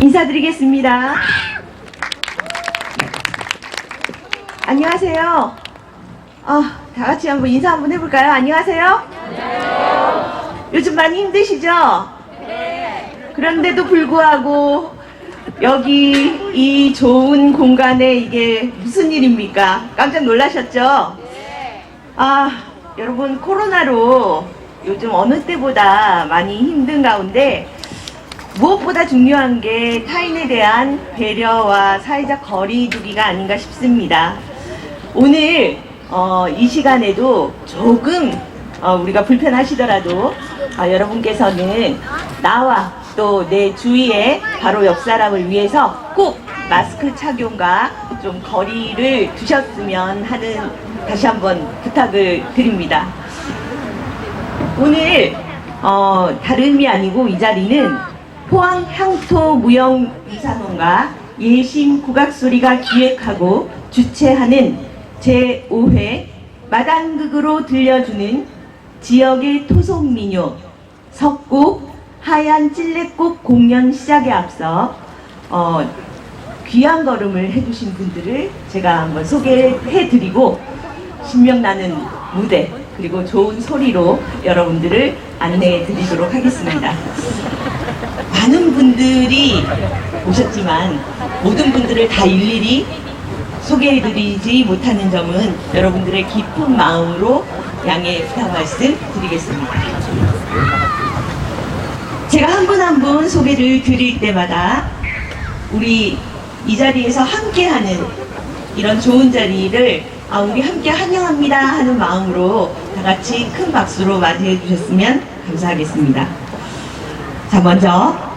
인사드리겠습니다. 안녕하세요. 아, 다 같이 한번 인사 한번 해볼까요? 안녕하세요. 요즘 많이 힘드시죠? 그런데도 불구하고 여기 이 좋은 공간에 이게 무슨 일입니까? 깜짝 놀라셨죠? 아, 여러분 코로나로 요즘 어느 때보다 많이 힘든 가운데 무엇보다 중요한 게 타인에 대한 배려와 사회적 거리두기가 아닌가 싶습니다. 오늘 어, 이 시간에도 조금 어, 우리가 불편하시더라도 아, 여러분께서는 나와 또 내 주위에 바로 옆 사람을 위해서 꼭 마스크 착용과 좀 거리를 두셨으면 하는 다시 한번 부탁을 드립니다. 오늘 어, 다름이 아니고 이 자리는 포항 향토 무형 이사동과 예심 국악소리가 기획하고 주최하는 제5회 마당극으로 들려주는 지역의 토속 민요 석곡 하얀 찔레꽃 공연 시작에 앞서 어, 귀한 걸음을 해주신 분들을 제가 한번 소개해드리고 신명나는 무대 그리고 좋은 소리로 여러분들을 안내해 드리도록 하겠습니다. 분들이 오셨지만 모든 분들을 다 일일이 소개해 드리지 못하는 점은 여러분들의 깊은 마음으로 양해 부탁 말씀 드리겠습니다. 제가 한 분 한 분 소개를 드릴 때마다 우리 이 자리에서 함께하는 이런 좋은 자리를 아, 우리 함께 환영합니다 하는 마음으로 다 같이 큰 박수로 맞이해 주셨으면 감사하겠습니다. 자, 먼저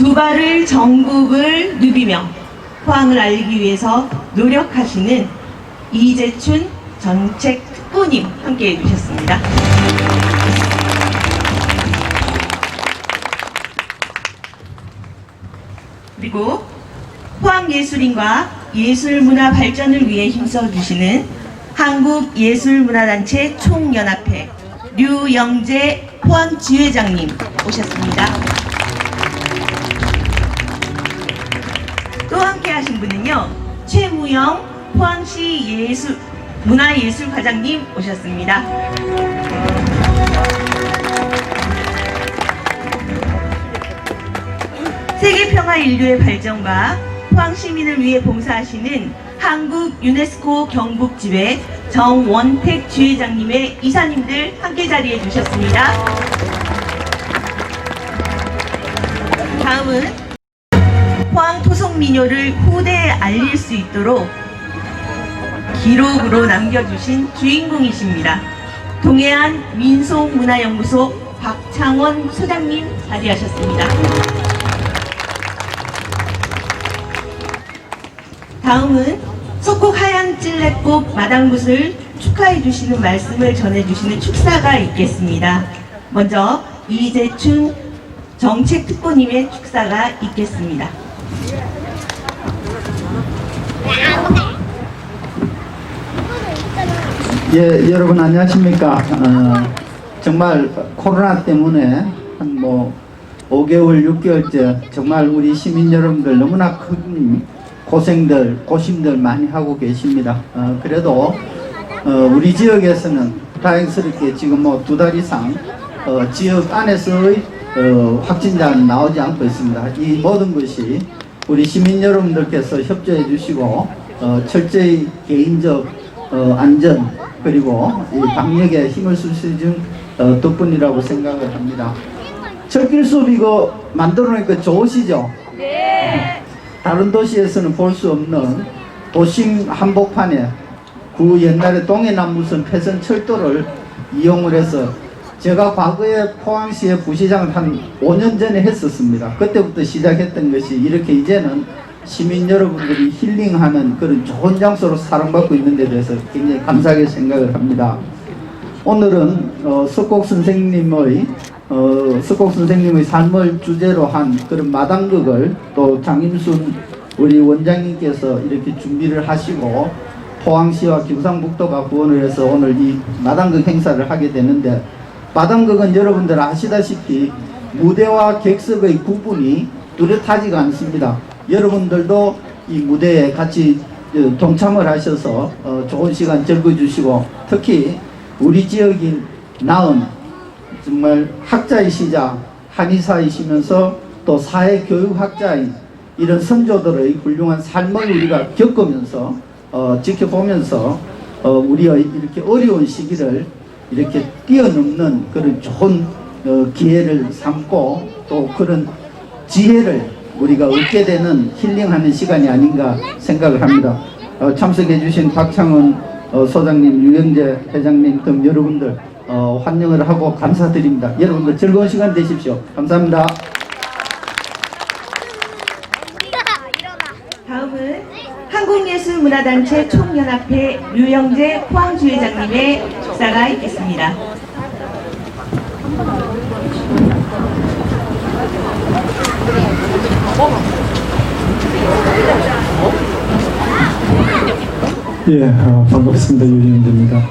두 발을 전국을 누비며 포항을 알리기 위해서 노력하시는 이재춘 정책 특보님 함께 해주셨습니다. 그리고 포항예술인과 예술문화 발전을 위해 힘써주시는 한국예술문화단체 총연합회 류영재 포항지회장님 오셨습니다. 분은요 최무영 포항시 예술 문화예술과장님 오셨습니다. 세계 평화 인류의 발전과 포항 시민을 위해 봉사하시는 한국 유네스코 경북지회 정원택 지회장님의 이사님들 함께 자리해 주셨습니다. 다음은 포항 토속 민요를 후대에 알릴 수 있도록 기록으로 남겨주신 주인공이십니다. 동해안 민속문화연구소 박창원 소장님 자리하셨습니다. 다음은 석곡 하얀 찔레꽃 마당굿을 축하해 주시는 말씀을 전해 주시는 축사가 있겠습니다. 먼저 이재춘 정책특보님의 축사가 있겠습니다. 예, 여러분 안녕하십니까? 어, 정말 코로나 때문에 한 뭐 5개월, 6개월째 정말 우리 시민 여러분들 너무나 큰 고생들, 고심들 많이 하고 계십니다. 어, 그래도 어, 우리 지역에서는 다행스럽게 지금 뭐 두 달 이상 어, 지역 안에서의 어, 확진자는 나오지 않고 있습니다. 이 모든 것이 우리 시민 여러분들께서 협조해 주시고 어, 철저히 개인적 어, 안전 그리고 이 방역에 힘을 쓰시는 어, 덕분이라고 생각을 합니다. 철길 수업 이거 만들어 놓으니까 좋으시죠? 네. 다른 도시에서는 볼 수 없는 도심 한복판에 그 옛날에 동해남무선 폐선 철도를 이용을 해서 제가 과거에 포항시의 부시장을 한 5년 전에 했었습니다. 그때부터 시작했던 것이 이렇게 이제는 시민 여러분들이 힐링하는 그런 좋은 장소로 사랑받고 있는 데 대해서 굉장히 감사하게 생각을 합니다. 오늘은 어, 석곡 선생님의 어, 석곡 선생님의 삶을 주제로 한 그런 마당극을 또 장임순 우리 원장님께서 이렇게 준비를 하시고 포항시와 경상북도가 후원을 해서 오늘 이 마당극 행사를 하게 되는데 마당극은 여러분들 아시다시피 무대와 객석의 구분이 뚜렷하지가 않습니다. 여러분들도 이 무대에 같이 어, 동참을 하셔서 어, 좋은 시간 즐겨주시고 특히 우리 지역이 낳은 정말 학자이시자 한의사이시면서 또 사회교육학자인 이런 선조들의 훌륭한 삶을 우리가 겪으면서 어, 지켜보면서 어, 우리의 이렇게 어려운 시기를 이렇게 뛰어넘는 그런 좋은 어, 기회를 삼고 또 그런 지혜를 우리가 얻게 되는 힐링하는 시간이 아닌가 생각을 합니다. 어, 참석해주신 박창훈 어, 소장님, 유영재 회장님 등 여러분들 어, 환영을 하고 감사드립니다. 여러분들 즐거운 시간 되십시오. 감사합니다. 다음은 한국예술문화단체 총연합회 류영재 포항주회장님의 축사가 있겠습니다. 예, 어, 반갑습니다. 유진입니다.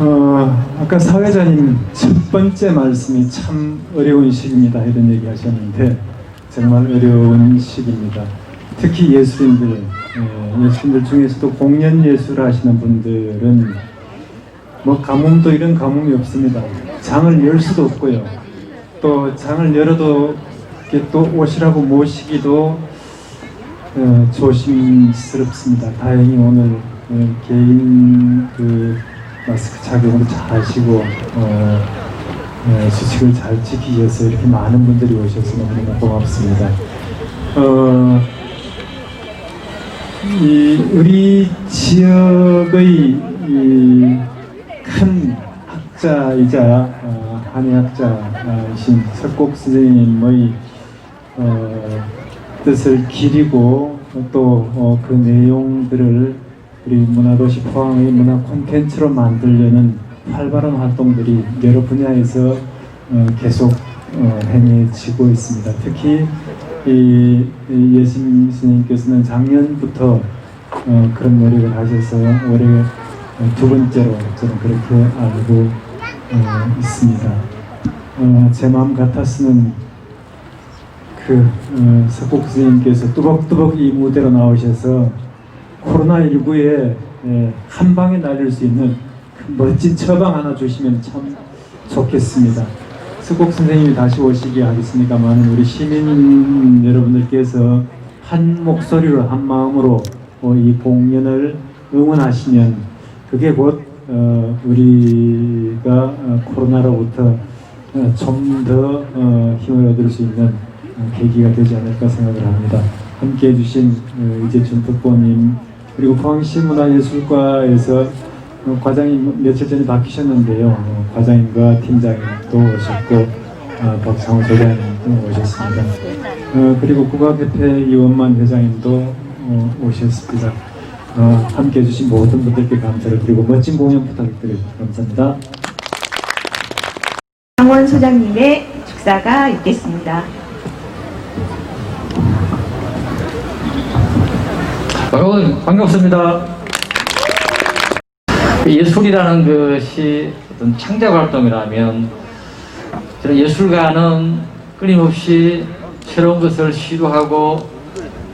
어, 아까 사회자님 첫 번째 말씀이 참 어려운 시기입니다. 이런 얘기 하셨는데 정말 어려운 시기입니다. 특히 예술인들, 예, 예술인들 중에서도 공연 예술 하시는 분들은 뭐 가뭄도 이런 가뭄이 없습니다. 장을 열 수도 없고요. 또 장을 열어도 또 오시라고 모시기도 어, 조심스럽습니다. 다행히 오늘 어, 개인 그 마스크 착용을 잘 하시고 어, 어, 수칙을 잘 지키셔서 이렇게 많은 분들이 오셔서 너무너무 고맙습니다. 어, 이 우리 지역의 이 큰 학자이자 어, 한의학자이신 석곡 선생님의 어, 뜻을 기리고 또 그 내용들을 우리 문화도시 포항의 문화 콘텐츠로 만들려는 활발한 활동들이 여러 분야에서 어, 계속 어, 행해지고 있습니다. 특히 이, 이 예수님 스님께서는 작년부터 어, 그런 노력을 하셔서 올해 어, 두 번째로 저는 그렇게 알고 어, 있습니다. 어, 제 마음 같았으면 그 어, 석국 선생님께서 뚜벅뚜벅 이 무대로 나오셔서 코로나19에 예, 한 방에 날릴 수 있는 그 멋진 처방 하나 주시면 참 좋겠습니다. 석국 선생님이 다시 오시기 하겠습니까만 우리 시민 여러분들께서 한 목소리로 한 마음으로 어, 이 공연을 응원하시면 그게 곧 어, 우리가 어, 코로나로부터 어, 좀더 어, 힘을 얻을 수 있는 어, 계기가 되지 않을까 생각을 합니다. 함께 해주신 어, 이재춘 특보님 그리고 포항시 문화예술과에서 어, 과장님 며칠 전에 바뀌셨는데요. 어, 과장님과 팀장님도 오셨고 어, 박상호 소장님도 오셨습니다. 어, 그리고 국악협회 이원만 회장님도 어, 오셨습니다. 어, 함께 해주신 모든 분들께 감사를 드리고 멋진 공연 부탁드립니다. 감사합니다. 강원 소장님의 축사가 있겠습니다. 여러분 반갑습니다. 예술이라는 것이 어떤 창작 활동이라면 저는 예술가는 끊임없이 새로운 것을 시도하고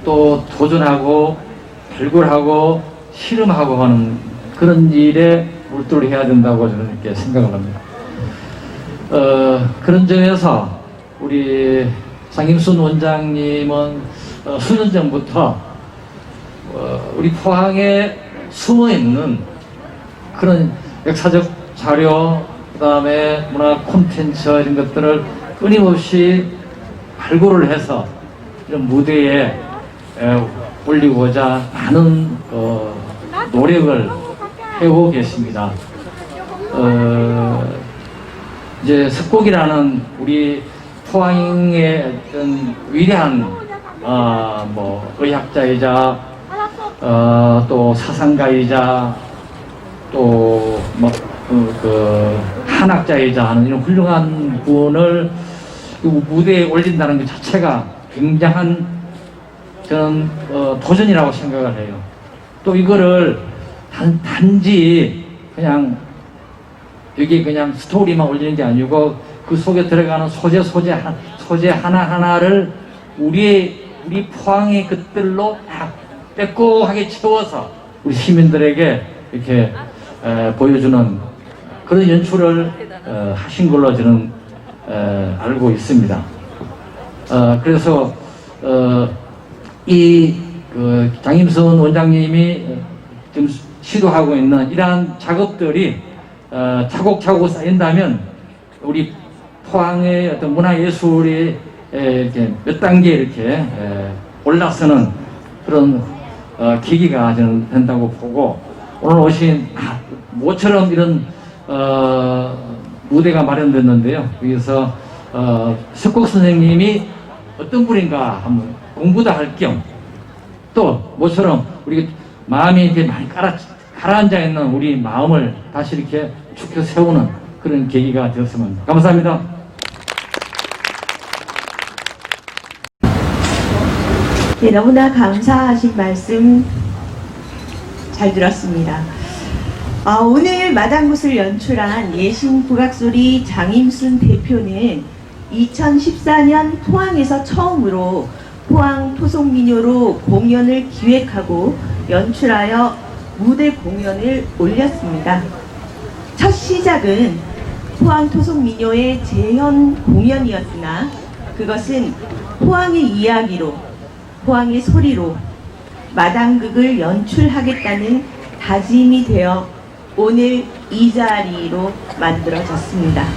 또 도전하고 발굴하고 실험하고 하는 그런 일에 몰두를 해야 된다고 저는 이렇게 생각을 합니다. 어, 그런 점에서 우리 상임순 원장님은 어, 수년 전부터 어, 우리 포항에 숨어 있는 그런 역사적 자료, 그 다음에 문화 콘텐츠 이런 것들을 끊임없이 발굴을 해서 이런 무대에 에, 올리고자 많은 어, 노력을 해오고 계십니다. 어, 이제 석곡이라는 우리 포항의 어떤 위대한 아, 뭐 의학자이자 어, 또 사상가이자 또뭐 그, 그 한학자이자 하는 이런 훌륭한 분을 이 무대에 올린다는 것 자체가 굉장한 저는 어, 도전이라고 생각을 해요. 또 이거를 단, 단지 그냥 여기 그냥 스토리만 올리는 게 아니고 그 속에 들어가는 소재 소재 한- 소재 하나 하나를 우리의 우리 포항의 것들로 딱 빼꼼하게 채워서 우리 시민들에게 이렇게 에, 보여주는 그런 연출을 어, 하신 걸로 저는 에, 알고 있습니다. 어, 그래서 어, 이 그 장임선 원장님이 지금 시도하고 있는 이러한 작업들이 어, 차곡차곡 쌓인다면 우리 포항의 어떤 문화예술이 에, 이렇게 몇 단계 이렇게 에, 올라서는 그런 어, 계기가 저는 된다고 보고 오늘 오신 아, 모처럼 이런 어, 무대가 마련됐는데요. 여기서 어, 석곡 선생님이 어떤 분인가 한번 공부도 할 겸 또 모처럼 우리 마음이 이렇게 많이 깔아, 가라앉아 있는 우리 마음을 다시 이렇게 축혀 세우는 그런 계기가 되었으면 감사합니다. 네, 너무나 감사하신 말씀 잘 들었습니다. 아, 오늘 마당굿을 연출한 예신 국악소리 장임순 대표는 2014년 포항에서 처음으로 포항 토속민요로 공연을 기획하고 연출하여 무대 공연을 올렸습니다. 첫 시작은 포항 토속민요의 재현 공연이었으나 그것은 포항의 이야기로 포항의 소리로 마당극을 연출하겠다는 다짐이 되어 오늘 이 자리로 만들어졌습니다.